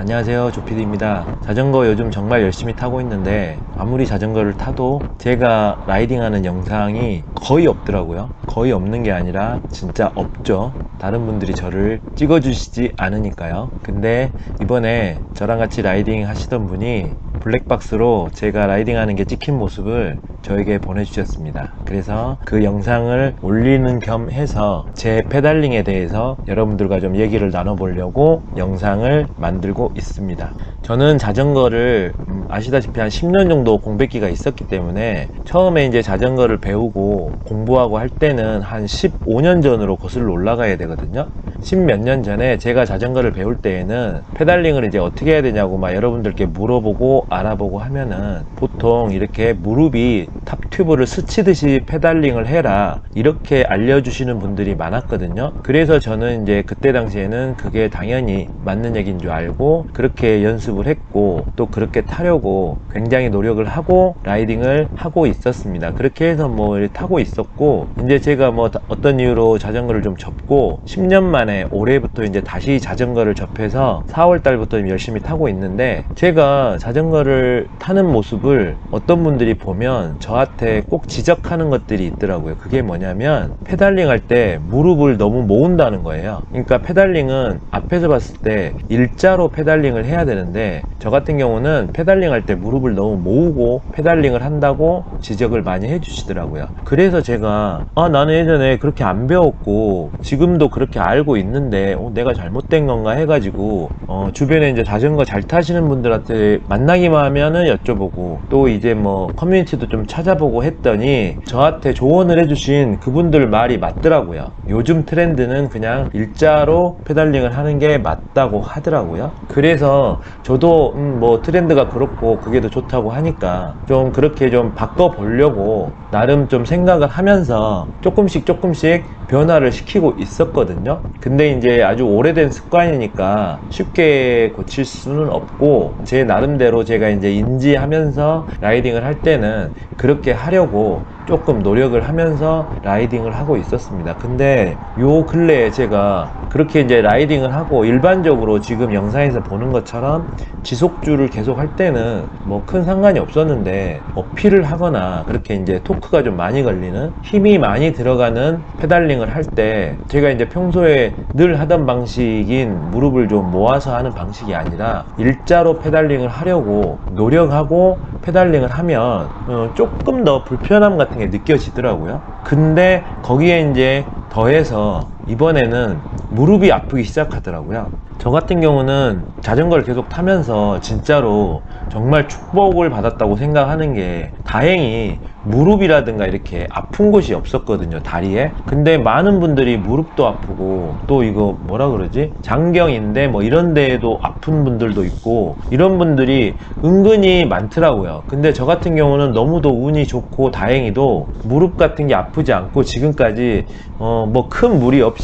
안녕하세요 조피디입니다. 자전거 요즘 정말 열심히 타고 있는데 아무리 자전거를 타도 제가 라이딩하는 영상이 거의 없더라고요. 거의 없는 게 아니라 진짜 없죠. 다른 분들이 저를 찍어주시지 않으니까요. 근데 이번에 저랑 같이 라이딩 하시던 분이 블랙박스로 제가 라이딩하는 게 찍힌 모습을 저에게 보내주셨습니다. 그래서 그 영상을 올리는 겸 해서 제 페달링에 대해서 여러분들과 좀 얘기를 나눠보려고 영상을 만들고 있습니다. 저는 자전거를 음, 아시다시피 한 10년 정도 공백기가 있었기 때문에 처음에 이제 자전거를 배우고 공부하고 할 때는 한 15년 전으로 거슬러 올라가야 되거든요. 10몇년 전에 제가 자전거를 배울 때에는 페달링을 이제 어떻게 해야 되냐고 막 여러분들께 물어보고 알아보고 하면은 보통 이렇게 무릎이 탑튜브를 스치듯이 페달링을 해라 이렇게 알려주시는 분들이 많았거든요. 그래서 저는 이제 그때 당시에는 그게 당연히 맞는 얘기인 줄 알고 그렇게 연습을 했고 또 그렇게 타려고 굉장히 노력을 하고 라이딩을 하고 있었습니다. 그렇게 해서 뭐 타고 있었고 이제 제가 뭐 어떤 이유로 자전거를 좀 접고 10년 만에 올해부터 이제 다시 자전거를 접해서 4월 달부터 열심히 타고 있는데 제가 자전거를 타는 모습을 어떤 분들이 보면 저한테 꼭 지적하는 것들이 있더라고요. 그게 뭐냐면 페달링 할 때 무릎을 너무 모은다는 거예요. 그러니까 페달링은 앞에서 봤을 때 일자로 페달링을 해야 되는데 저 같은 경우는 페달링 할 때 무릎을 너무 모으고 페달링을 한다고 지적을 많이 해주시더라고요. 그래서 제가 아 나는 예전에 그렇게 안 배웠고 지금도 그렇게 알고 있는데 어, 내가 잘못된 건가 해가지고 어, 주변에 이제 자전거 잘 타시는 분들한테 만나기만 하면은 여쭤보고 또 이제 뭐 커뮤니티도 좀 찾아보고 했더니 저한테 조언을 해주신 그분들 말이 맞더라고요. 요즘 트렌드는 그냥 일자로 페달링을 하는 게 맞다고 하더라고요. 그래서 저도 음, 뭐 트렌드가 그렇고 그게 더 좋다고 하니까 좀 그렇게 좀 바꿔보려고 나름 좀 생각을 하면서 조금씩 조금씩 변화를 시키고 있었거든요. 근데 이제 아주 오래된 습관이니까 쉽게 고칠 수는 없고 제 나름대로 제가 이제 인지하면서 라이딩을 할 때는 그렇게 하려고 조금 노력을 하면서 라이딩을 하고 있었습니다. 근데 요 근래에 제가 그렇게 이제 라이딩을 하고 일반적으로 지금 영상에서 보는 것처럼 지속주를 계속 할 때는 뭐 큰 상관이 없었는데 어필을 하거나 그렇게 이제 토크가 좀 많이 걸리는 힘이 많이 들어가는 페달링을 할 때 제가 이제 평소에 늘 하던 방식인 무릎을 좀 모아서 하는 방식이 아니라 일자로 페달링을 하려고 노력하고 페달링을 하면 어, 조금 더 불편함 같은 게 느껴지더라고요. 근데 거기에 이제 더해서 이번에는 무릎이 아프기 시작하더라고요. 저 같은 경우는 자전거를 계속 타면서 진짜로 정말 축복을 받았다고 생각하는 게 다행히 무릎이라든가 이렇게 아픈 곳이 없었거든요 다리에. 근데 많은 분들이 무릎도 아프고 또 이거 뭐라 그러지? 장경인데 뭐 이런 데에도 아픈 분들도 있고 이런 분들이 은근히 많더라고요. 근데 저 같은 경우는 너무도 운이 좋고 다행히도 무릎 같은 게 아프지 않고 지금까지 어 뭐 큰 무리 없이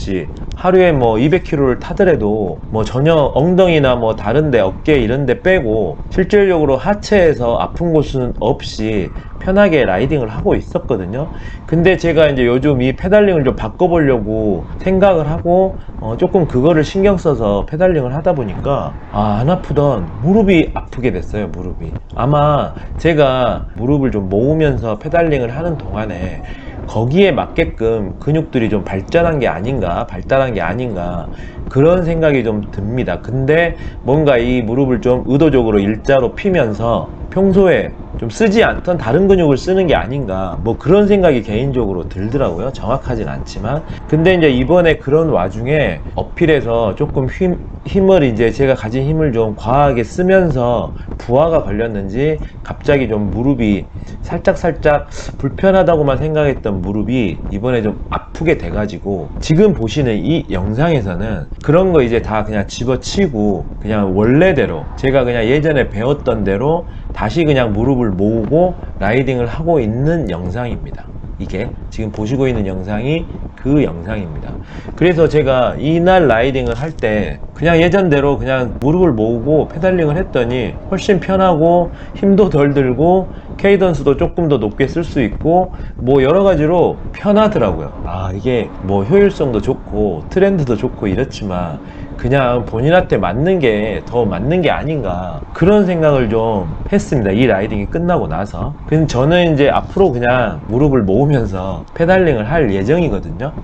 하루에 뭐 200km를 타더라도 뭐 전혀 엉덩이나 뭐 다른데 어깨 이런데 빼고 실질적으로 하체에서 아픈 곳은 없이 편하게 라이딩을 하고 있었거든요. 근데 제가 이제 요즘 이 페달링을 좀 바꿔보려고 생각을 하고 어 조금 그거를 신경 써서 페달링을 하다 보니까 아, 안 아프던 무릎이 아프게 됐어요, 무릎이. 아마 제가 무릎을 좀 모으면서 페달링을 하는 동안에 거기에 맞게끔 근육들이 좀 발전한 게 아닌가, 발달한 게 아닌가, 그런 생각이 좀 듭니다. 근데 뭔가 이 무릎을 좀 의도적으로 일자로 피면서 평소에 좀 쓰지 않던 다른 근육을 쓰는 게 아닌가. 뭐 그런 생각이 개인적으로 들더라고요. 정확하진 않지만. 근데 이제 이번에 그런 와중에 어필해서 조금 힘, 힘을 이제 제가 가진 힘을 좀 과하게 쓰면서 부하가 걸렸는지 갑자기 좀 무릎이 살짝 살짝 불편하다고만 생각했던 무릎이 이번에 좀 아프게 돼가지고 지금 보시는 이 영상에서는 그런 거 이제 다 그냥 집어치고 그냥 원래대로 제가 그냥 예전에 배웠던 대로 다시 그냥 무릎을 모으고 라이딩을 하고 있는 영상입니다. 이게 지금 보시고 있는 영상이 그 영상입니다. 그래서 제가 이날 라이딩을 할 때 그냥 예전대로 그냥 무릎을 모으고 페달링을 했더니 훨씬 편하고 힘도 덜 들고 케이던스도 조금 더 높게 쓸 수 있고 뭐 여러 가지로 편하더라고요. 아 이게 뭐 효율성도 좋고 트렌드도 좋고 이렇지만 그냥 본인한테 맞는 게 더 맞는 게 아닌가 그런 생각을 좀 했습니다. 이 라이딩이 끝나고 나서. 근데 저는 이제 앞으로 그냥 무릎을 모으면서 페달링을 할 예정이거든요.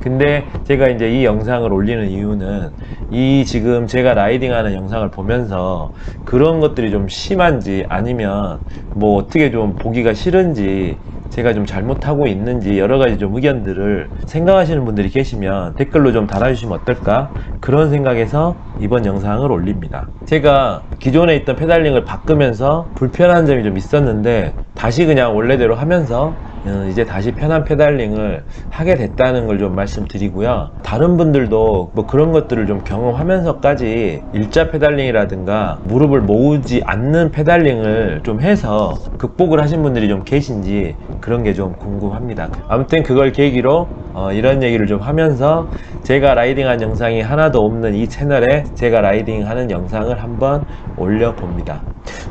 근데 제가 이제 이 영상을 올리는 이유는 이 지금 제가 라이딩하는 영상을 보면서 그런 것들이 좀 심한지 아니면 뭐 어떻게 좀 보기가 싫은지 제가 좀 잘못하고 있는지 여러 가지 좀 의견들을 생각하시는 분들이 계시면 댓글로 좀 달아주시면 어떨까 그런 생각에서 이번 영상을 올립니다. 제가 기존에 있던 페달링을 바꾸면서 불편한 점이 좀 있었는데 다시 그냥 원래대로 하면서 어, 이제 다시 편한 페달링을 하게 됐다는 걸 좀 말씀드리고요. 다른 분들도 뭐 그런 것들을 좀 경험하면서까지 일자 페달링이라든가 무릎을 모으지 않는 페달링을 좀 해서 극복을 하신 분들이 좀 계신지 그런 게 좀 궁금합니다. 아무튼 그걸 계기로 어, 이런 얘기를 좀 하면서 제가 라이딩한 영상이 하나도 없는 이 채널에 제가 라이딩하는 영상을 한번 올려봅니다.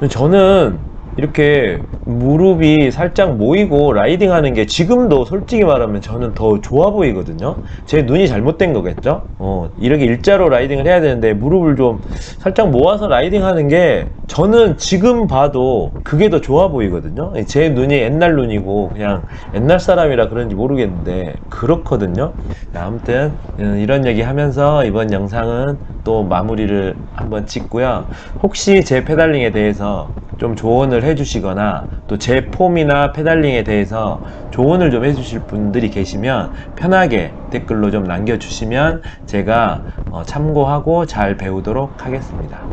저는 이렇게 무릎이 살짝 모이고 라이딩 하는 게 지금도 솔직히 말하면 저는 더 좋아 보이거든요. 제 눈이 잘못된 거겠죠? 어, 이렇게 일자로 라이딩을 해야 되는데 무릎을 좀 살짝 모아서 라이딩 하는 게 저는 지금 봐도 그게 더 좋아 보이거든요. 제 눈이 옛날 눈이고 그냥 옛날 사람이라 그런지 모르겠는데 그렇거든요. 아무튼 음, 이런 얘기 하면서 이번 영상은 또 마무리를 한번 찍고요. 혹시 제 페달링에 대해서 좀 조언을 해주시거나 또 제 폼이나 페달링에 대해서 조언을 좀 해주실 분들이 계시면 편하게 댓글로 좀 남겨주시면 제가 어, 참고하고 잘 배우도록 하겠습니다.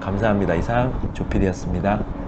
감사합니다. 이상 조피디였습니다.